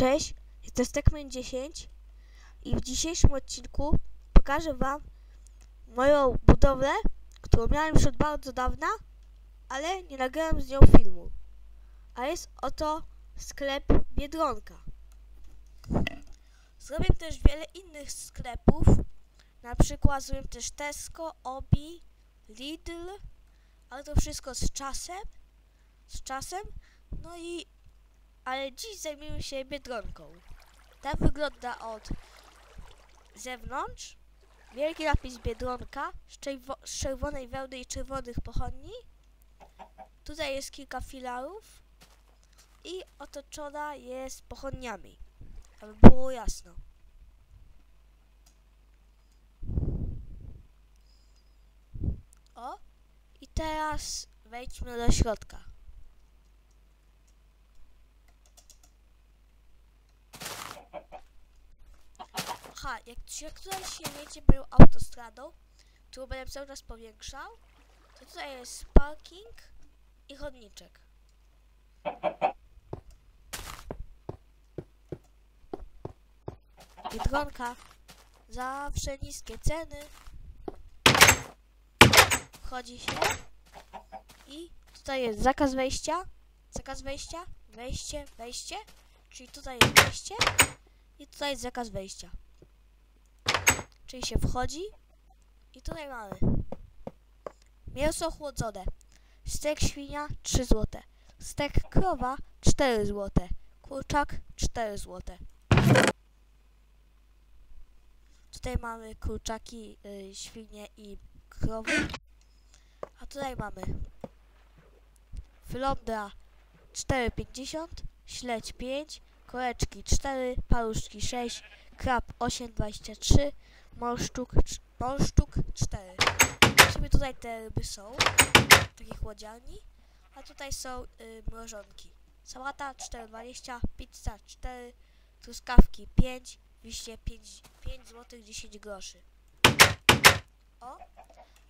Cześć, jestem Stekman10 i w dzisiejszym odcinku pokażę wam moją budowlę, którą miałem już od bardzo dawna, ale nie nagrałem z nią filmu. A jest oto sklep Biedronka. Zrobię też wiele innych sklepów, na przykład zrobię też Tesco, Obi, Lidl, ale to wszystko z czasem, z czasem, no i ale dziś zajmiemy się Biedronką. Tak wygląda od zewnątrz. Wielki napis Biedronka z, czerwo- z czerwonej wełny i czerwonych pochodni. Tutaj jest kilka filarów i otoczona jest pochodniami, aby było jasno. O, i teraz wejdźmy do środka. Aha, jak, jak tutaj się moją autostradą, którą będę cały czas powiększał, to tutaj jest parking i chodniczek. Biedronka. Zawsze niskie ceny. Wchodzi się. I tutaj jest zakaz wejścia. Zakaz wejścia. Wejście, wejście. Czyli tutaj jest wejście. I tutaj jest zakaz wejścia. Czyli się wchodzi. I tutaj mamy mięso chłodzone. Stek świnia 3 zł. Stek krowa 4 zł. Kurczak 4 zł. Tutaj mamy kurczaki, y, świnie i krowy. A tutaj mamy flądra 4,50, śledź 5, koreczki 4, paluszki 6, krab 8,23, morszczuk, cz- morszczuk 4. Sobie tutaj te ryby są, w takiej chłodziarni, a tutaj są y, mrożonki. Sałata 4,20, pizza 4, truskawki 5, wiśnie 5, 5 zł 10 groszy. O,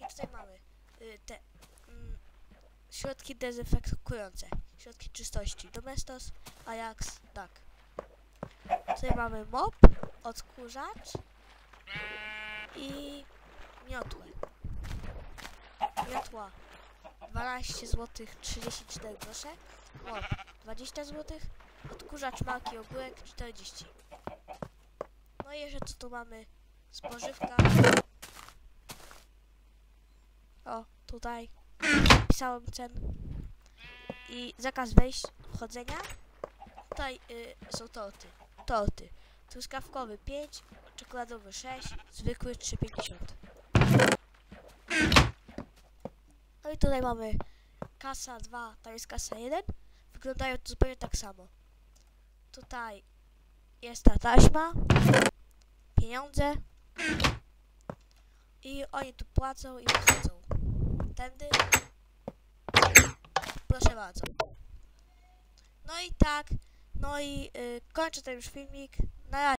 i tutaj mamy y, te mm, środki dezynfekujące, środki czystości, Domestos, Ajax, DAC. Tutaj mamy mop, odkurzacz i miotłę. Miotła 12 zł 34 grosze, mop 20 zł, odkurzacz marki ogórek 40. No i jeszcze co tu mamy? Spożywka. O, tutaj pisałem cen. I zakaz wejść, wchodzenia. Tutaj y, są torty. Torty. Truskawkowy 5, czekoladowy 6, zwykły 3,50. No i tutaj mamy kasa 2, tam jest kasa 1. Wyglądają to zupełnie tak samo. Tutaj jest ta taśma, pieniądze i oni tu płacą i wychodzą. Tędy. Proszę bardzo. No i tak, no i y, kończę ten już filmik. Na razie.